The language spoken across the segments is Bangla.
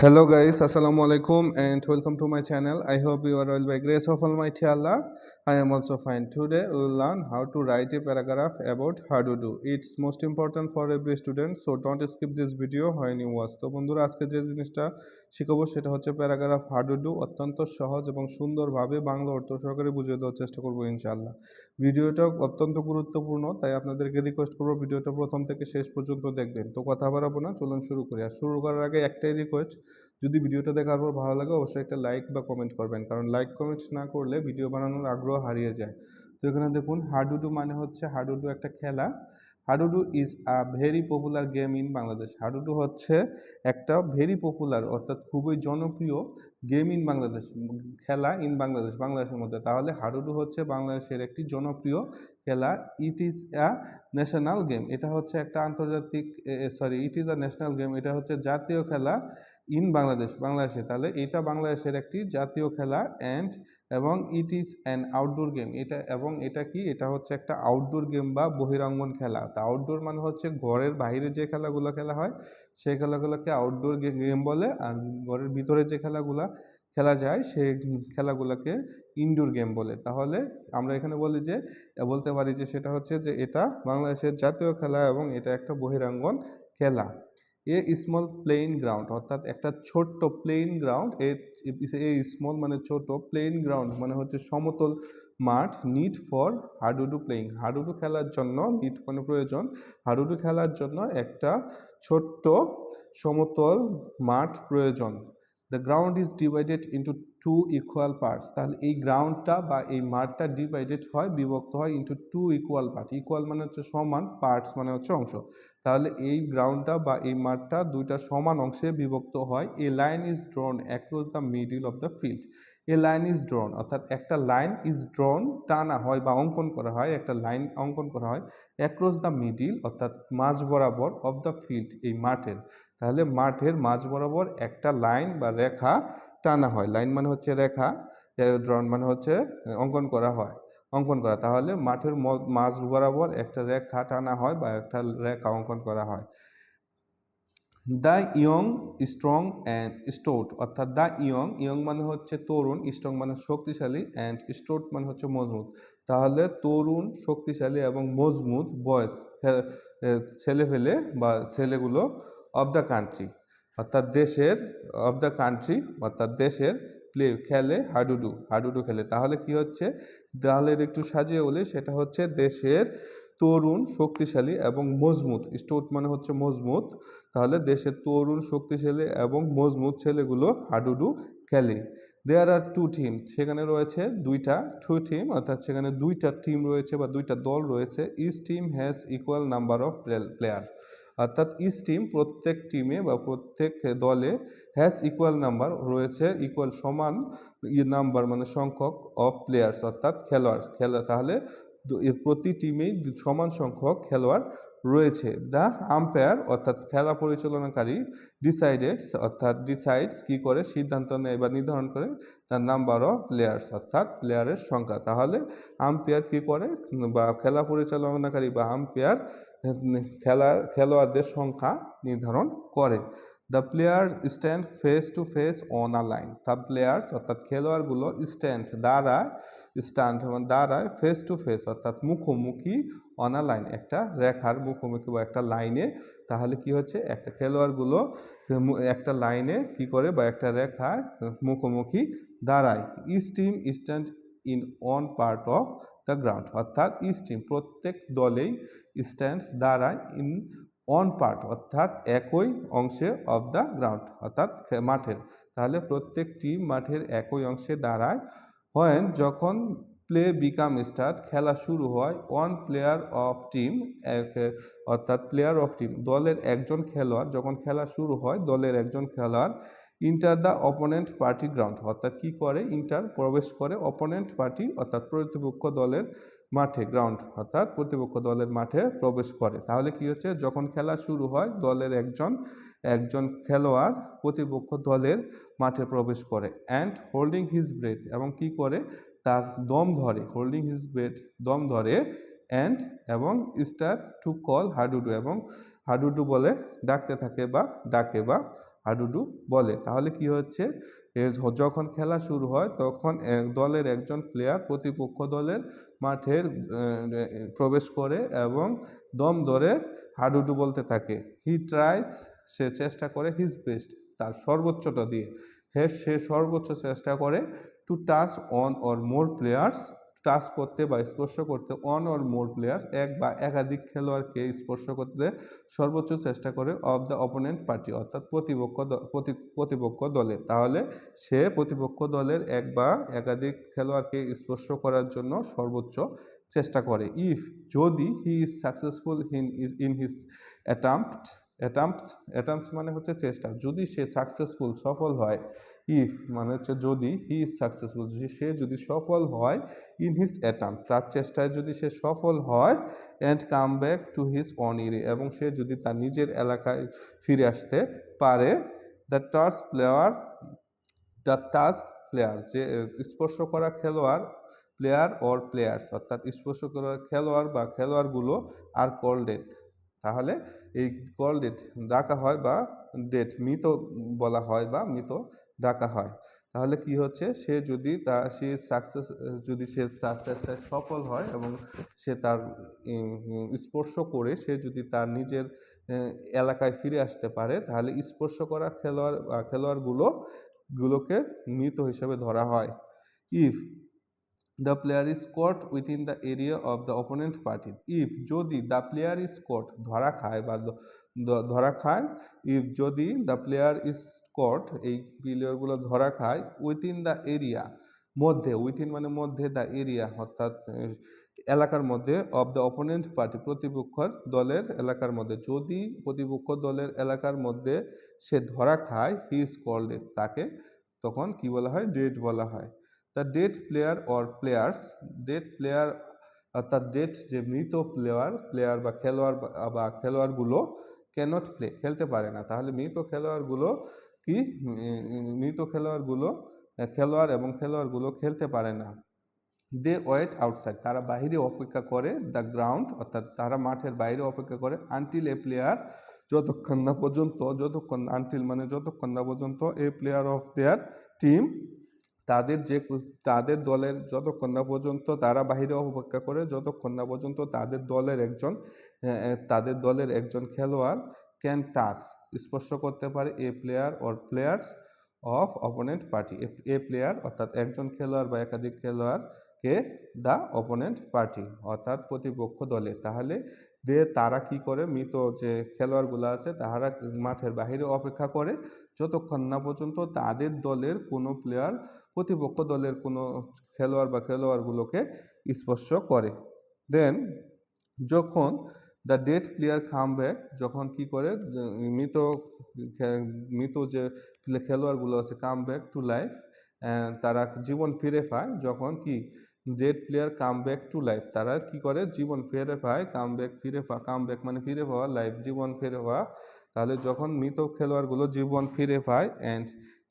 Hello guys, Assalamu alaikum and welcome to my channel. I hope you are all by grace of Almighty Allah. I am also fine. Today we will learn how to write a paragraph about Hadoop. It's most important for every student, so don't skip this video when you watch. তো বন্ধুরা আজকে যে জিনিসটা শিখাবো সেটা হচ্ছে প্যারাগ্রাফ হাডুডু অত্যন্ত সহজ এবং সুন্দরভাবে বাংলা অর্থ সহকারে বুঝিয়ে দেওয়ার চেষ্টা করব ইনশাআল্লাহ ভিডিওটা অত্যন্ত গুরুত্বপূর্ণ তাই আপনাদেরকে রিকোয়েস্ট করব ভিডিওটা প্রথম থেকে শেষ পর্যন্ত দেখবেন তো কথা বাড়াবো না চলুন শুরু করি আর শুরু করার আগে একটাই রিকোয়েস্ট যদি ভিডিওটা দেখার পর ভালো লাগে, অবশ্যই একটা লাইক বা কমেন্ট করবেন। কারণ লাইক কমেন্ট না করলে ভিডিও বানানোর আগ্রহ হারিয়ে যায়। তো এখানে দেখুন হাডুডু মানে হচ্ছে হাডুডু একটা খেলা। Hadudu is a very popular game in Bangladesh hadudu হচ্ছে একটা ভেরি পপুলার অর্থাৎ খুবই জনপ্রিয় গেম ইন বাংলাদেশ খেলা ইন বাংলাদেশ বাংলাদেশের মধ্যে। তাহলে হাডুডু হচ্ছে বাংলাদেশের একটি জনপ্রিয় খেলা it is a national game এটা হচ্ছে একটা আন্তর্জাতিক sorry it is a national game এটা হচ্ছে জাতীয় খেলা ইন বাংলাদেশ বাংলাদেশে তাহলে এটা বাংলাদেশের একটি জাতীয় খেলা অ্যান্ড এবং it is an outdoor game এটা, এবং এটা কি? এটা হচ্ছে একটা আউটডোর গেম বা বহিরাঙ্গন খেলা। তা আউটডোর মানে হচ্ছে ঘরের বাইরে যে খেলাগুলো খেলা হয়, সেই খেলাগুলোকে আউটডোর গেম বলে, আর ঘরের ভিতরে যে খেলাগুলা খেলা যায় সেই খেলাগুলোকে ইনডোর গেম বলে। তাহলে আমরা এখানে বলি যে, বলতে পারি যে সেটা হচ্ছে যে এটা বাংলাদেশের জাতীয় খেলা এবং এটা একটা বহিরাঙ্গন খেলা। এ স্মল প্লেইন গ্রাউন্ড অর্থাৎ একটা ছোট্ট প্লেইন গ্রাউন্ড এ স্মল মানে ছোট প্লেইন গ্রাউন্ড মানে হচ্ছে সমতল মাঠ need for hadudu playing hadudu খেলার জন্য নিট মানে প্রয়োজন। হাডুডু খেলার জন্য একটা ছোট্ট সমতল মাঠ প্রয়োজন। The ground is divided into two equal parts তাহলে এই গ্রাউন্ডটা বা এই মাঠটা ডিভাইডেড হয়, বিভক্ত হয় into two equal part equal মানে হচ্ছে সমান পার্টস মানে হচ্ছে অংশ। তাহলে এই গ্রাউন্ডটা বা এই মাঠটা দুইটা সমান অংশে বিভক্ত হয়। A line is drawn across the middle of the field a line is drawn অর্থাৎ একটা লাইন ইজ ড্রন টানা হয় বা অঙ্কন করা হয়, একটা লাইন অঙ্কন করা হয় অ্যাক্রস দ্য মিডিল অর্থাৎ মাঝ বরাবর অফ দ্য ফিল্ড এই মাঠের। তাহলে মাঠের মাঝ বরাবর একটা লাইন বা রেখা টানা হয়। লাইন মানে হচ্ছে রেখা ড্রন মানে হচ্ছে অঙ্কন করা হয়। অঙ্কন করা, তাহলে মাঠের মাঝ বরাবর একটা রেখা টানা হয় বা একটা রেখা অঙ্কন করা হয়। The young strong and stout, অর্থাৎ দ্য ইয়ং ইয়ং মানে হচ্ছে তরুণ, স্ট্রং মানে শক্তিশালী অ্যান্ড স্টোট মানে হচ্ছে মজবুত। তাহলে তরুণ, শক্তিশালী এবং মজবুত বয়স ছেলেফেলে বা ছেলেগুলো অফ দ্য কান্ট্রি অর্থাৎ দেশের অফ দ্য কান্ট্রি অর্থাৎ দেশের প্লে খেলে হাডুডু হাডুডু খেলে। তাহলে কি হচ্ছে? তাহলে একটু সাজিয়ে বলি, সেটা হচ্ছে দেশের তরুণ শক্তিশালী এবং মজবুত স্টোট মানে হচ্ছে মজবুত। তাহলে দেশের তরুণ শক্তিশালী এবং মজবুত ছেলেগুলো হাডুডু খেলে। দেয়ার আর টু টিম সেখানে রয়েছে দুইটা টু টিম অর্থাৎ সেখানে দুইটা টিম রয়েছে বা দুইটা দল রয়েছে। Each team has equal number of player অর্থাৎ ইস টিম প্রত্যেক টিমে বা প্রত্যেক দলে হ্যাজ ইকুয়াল নাম্বার রয়েছে ইকুয়াল সমান নাম্বার মানে সংখ্যক অফ প্লেয়ার্স অর্থাৎ খেলোয়াড়, খেলা তাহলে প্রতি টিমেই সমান সংখ্যক খেলোয়াড় রয়েছে। দ্য আম্পায়ার অর্থাৎ খেলা পরিচালনাকারী ডিসাইডেডস অর্থাৎ ডিসাইডস কি করে, সিদ্ধান্ত নেয় বা নির্ধারণ করে তার নাম্বার অফ প্লেয়ার্স অর্থাৎ প্লেয়ারের সংখ্যা। তাহলে আম্পায়ার কি করে, বা খেলা পরিচালনাকারী বা আম্পায়ার খেলার, খেলোয়াড়দের সংখ্যা নির্ধারণ করে। The player stand face to face on a line the players অর্থাৎ খেলোয়াড়গুলো স্ট্যান্ড দাঁড়ায় স্ট্যান্ড দাঁড়ায় ফেস টু ফেস অর্থাৎ মুখোমুখি অন আ লাইন একটা রেখার মুখোমুখি বা একটা লাইনে তাহলে কি হচ্ছে? একটা খেলোয়াড়গুলো একটা লাইনে কি করে? বা একটা রেখায় মুখোমুখি দাঁড়ায়। Each team stand in on part of the ground অর্থাৎ ইস টিম প্রত্যেক দলেই স্ট্যান্ড দাঁড়ায় ইন অন পার্ট অর্থাৎ একই অংশে অফ দ্য গ্রাউন্ড অর্থাৎ মাঠের। তাহলে প্রত্যেক টিম মাঠের একই অংশে দাঁড়ায়। হয় যখন প্লে বিকাম স্টার্ট খেলা শুরু হয় ওয়ান প্লেয়ার অফ টিম অর্থাৎ প্লেয়ার অফ টিম দলের একজন খেলোয়াড়, যখন খেলা শুরু হয়, দলের একজন খেলোয়াড় enter the opponent party ground, অর্থাৎ কি করে? ইন্টার প্রবেশ করে অপোনেন্ট পার্টি, অর্থাৎ প্রতিপক্ষ দলের মাঠে, গ্রাউন্ড, অর্থাৎ প্রতিপক্ষ দলের মাঠে প্রবেশ করে। তাহলে কি হচ্ছে? যখন খেলা শুরু হয়, দলের একজন একজন খেলোয়াড় প্রতিপক্ষ দলের মাঠে প্রবেশ করে অ্যান্ড হোল্ডিং হিজ ব্রেথ এবং কি করে? তার দম ধরে হোল্ডিং হিজ ব্রেথ দম ধরে অ্যান্ড এবং স্টার্ট টু কল হাডুডু এবং হাডুডু বলে ডাকতে থাকে বা ডাকে বা হাডুডু বলে। তাহলে কি হচ্ছে? যখন খেলা শুরু হয়, তখন এক দলের একজন প্লেয়ার প্রতিপক্ষ দলের মাঠের প্রবেশ করে এবং দম ধরে হাডুডু বলতে থাকে হি ট্রাইস সে চেষ্টা করে হিজ বেস্ট তার সর্বোচ্চটা দিয়ে। হে, সে সর্বোচ্চ চেষ্টা করে to touch one or more players touch করতে বা স্পর্শ করতে অন অর মোর প্লেয়ার্স এক বা একাধিক খেলোয়াড়কে স্পর্শ করতে সর্বোচ্চ চেষ্টা করে অফ দ্য অপোনেন্ট পার্টি অর্থাৎ প্রতিপক্ষ প্রতিপক্ষ দলের। তাহলে সে প্রতিপক্ষ দলের এক বা একাধিক খেলোয়াড়কে স্পর্শ করার জন্য সর্বোচ্চ চেষ্টা করে। ইফ যদি he is successful in is in his attempt attempts attempts মানে হচ্ছে চেষ্টা। যদি সে সাকসেসফুল সফল হয় ইফ মানে হচ্ছে যদি হি ইজ সাকসেসফুল সে যদি সফল হয় ইন হিজ অ্যাটাম্প তার চেষ্টায় যদি সে সফল হয় and come back to his own area এবং সে যদি তার নিজের এলাকায় ফিরে আসতে পারে the touch player the task player যে স্পর্শ করা খেলোয়াড় প্লেয়ার অর প্লেয়ার্স অর্থাৎ স্পর্শ করা খেলোয়াড় বা খেলোয়াড়গুলো আর কল ডেথ তাহলে এই কল ডেট ডাকা হয় বা ডেট মৃত বলা হয় বা মৃত ডাকা হয়। তাহলে কি হচ্ছে? সে যদি তা, সে সাকসেস যদি সে তার চেষ্টায় সফল হয় এবং সে তার স্পর্শ করে সে যদি তার নিজের এলাকায় ফিরে আসতে পারে, তাহলে স্পর্শ করা খেলোয়াড় বা খেলোয়াড়গুলো, গুলোকে মৃত হিসেবে ধরা হয়। If the player is caught within the area of the opponent party if যদি দ্য প্লেয়ার ইজ কট ধরা খায় বা ধরা খায়। ইফ যদি দ্য প্লেয়ার ইজ কট এই প্লেয়ারগুলো ধরা খায় উইথিন দ্য এরিয়া মধ্যে উইথিন মানে মধ্যে দ্য এরিয়া অর্থাৎ এলাকার মধ্যে অফ দ্য অপোনেন্ট পার্টি প্রতিপক্ষর দলের এলাকার মধ্যে। যদি প্রতিপক্ষ দলের এলাকার মধ্যে সে ধরা খায় হি ইজ কল্ড তাকে তখন কি বলা হয়? ডেট বলা হয়। The dead player or players dead player অর্থাৎ ডেট যে মৃত প্লেয়ার প্লেয়ার বা খেলোয়াড় বা খেলোয়াড়গুলো ক্যানট প্লে খেলতে পারে না? তাহলে মৃত খেলোয়াড়গুলো কি? মৃত খেলোয়াড়গুলো, খেলোয়াড় এবং খেলোয়াড়গুলো খেলতে পারে না। দে ওয়েট আউটসাইড তারা বাইরে অপেক্ষা করে দ্য গ্রাউন্ড অর্থাৎ তারা মাঠের বাইরে অপেক্ষা করে আনটিল এ প্লেয়ার যতক্ষণ না পর্যন্ত, যতক্ষণ আনটিল মানে যতক্ষণ না পর্যন্ত a player of their team তাদের যে তাদের দলের যতক্ষণ না পর্যন্ত তারা বাইরে অপেক্ষা করে, যতক্ষণ না পর্যন্ত তাদের দলের একজন তাদের দলের একজন খেলোয়াড় ক্যান টাচ, স্পর্শ করতে পারে a player or players of opponent party. A player অর্থাৎ একজন খেলোয়াড় বা একাধিক খেলোয়াড়কে দ্য অপোনেন্ট পার্টি অর্থাৎ প্রতিপক্ষ দলে। তাহলে দে, তারা কি করে? মৃত যে খেলোয়াড়গুলো আছে, তাহারা মাঠের বাইরে অপেক্ষা করে। যতক্ষণ না পর্যন্ত তাদের দলের কোনো প্লেয়ার প্রতিপক্ষ দলের কোনো খেলোয়াড় বা খেলোয়াড়গুলোকে স্পর্শ করে। দেন যখন the dead player come back যখন কি করে মৃত মৃত যে খেলোয়াড়গুলো আছে কাম ব্যাক টু লাইফ তারা জীবন ফিরে পায় যখন কি dead player come back to life তারা কি করে, জীবন ফিরে পায় কাম ব্যাক ফিরে পা কাম ব্যাক মানে ফিরে পাওয়া লাইফ জীবন ফিরে পাওয়া। তাহলে যখন মৃত খেলোয়াড়গুলো জীবন ফিরে পায় অ্যান্ড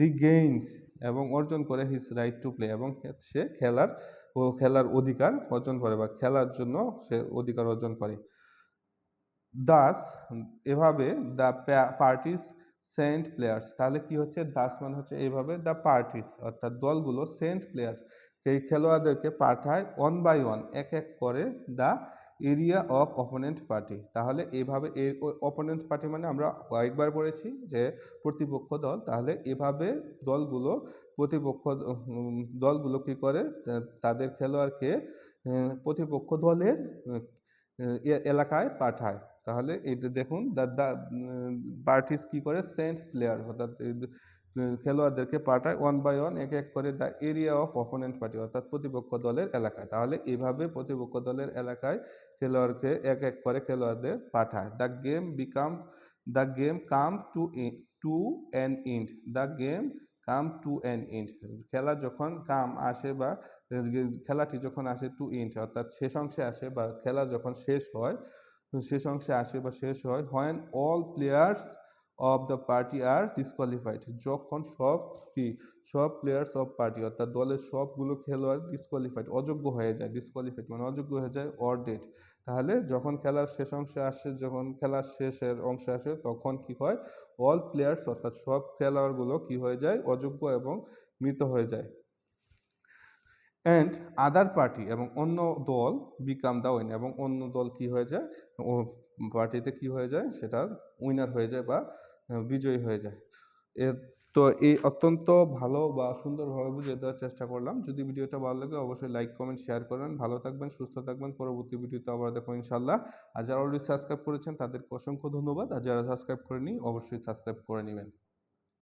রিগেইনস এবং অর্জন করে হিজ রাইট টু প্লে এবং সে খেলার ও খেলার অধিকার অর্জন করে বা খেলার জন্য সে অধিকার অর্জন করে। দাস, এভাবে দ্য পার্টিস সেন্ট প্লেয়ার্স তাহলে কি হচ্ছে? দাস মানে হচ্ছে এইভাবে দ্য পার্টিস অর্থাৎ দলগুলো সেন্ট প্লেয়ার্স সেই খেলোয়াড়দেরকে পাঠায় ওয়ান বাই ওয়ান এক এক করে the area of opponent party তাহলে এইভাবে এই অপোনেন্ট পার্টি মানে আমরা কয়েকবার পড়েছি যে প্রতিপক্ষ দল, তাহলে এভাবে দলগুলো প্রতিপক্ষ দলগুলো কি করে? তাদের খেলোয়াড়কে প্রতিপক্ষ দলের এলাকায় পাঠায়। তাহলে এটা দেখুন দ্য পার্টিস কি করে? সেন্ট প্লেয়ার অর্থাৎ খেলোয়াড়দেরকে পাঠায় ওয়ান বাই ওয়ান এক এক করে the area of opponent party অর্থাৎ প্রতিপক্ষ দলের এলাকায়। তাহলে এভাবে প্রতিপক্ষ দলের এলাকায় খেলোয়াড়কে এক এক করে খেলোয়াড়দের পাঠায়। The game become the game come to to an end the game come to an end খেলা যখন কাম আসে বা খেলাটি যখন আসে টু ইন্ড অর্থাৎ শেষ অংশে আসে বা খেলা যখন শেষ হয় শেষ অংশে আসে বা শেষ হয় when all players of the party are disqualified যখন সব কি? সব প্লেয়ার্স অফ পার্টি অর্থাৎ দলের সবগুলো খেলোয়াড় ডিসকোয়ালিফাইড অযোগ্য হয়ে যায় ডিসকোয়ালিফাইড মানে অযোগ্য হয়ে যায় অর ডেট তাহলে যখন খেলার শেষ অংশে আসে, যখন খেলার শেষের অংশে আসে, তখন কি হয়? অল প্লেয়ার্স অর্থাৎ সব খেলোয়াড়গুলো কি হয়ে যায়? অযোগ্য এবং মৃত হয়ে যায়। অ্যান্ড আদার পার্টি এবং অন্য দল বিকাম দা উইন এবং অন্য দল কি হয়ে যায়? ও পার্টিতে কি হয়ে যায়? সেটা উইনার হয়ে যায় বা বিজয়ী হয়ে যায়। এর তো এই অত্যন্ত ভালো বা সুন্দরভাবে বুঝিয়ে দেওয়ার চেষ্টা করলাম। যদি ভিডিওটা ভালো লাগে অবশ্যই লাইক কমেন্ট শেয়ার করবেন ভালো থাকবেন, সুস্থ থাকবেন। পরবর্তী ভিডিওতে আবার দেখো ইনশাল্লাহ আর যারা অলরেডি সাবস্ক্রাইব করেছেন তাদেরকে অসংখ্য ধন্যবাদ। আর যারা সাবস্ক্রাইব করেনি অবশ্যই সাবস্ক্রাইব করে নেবেন।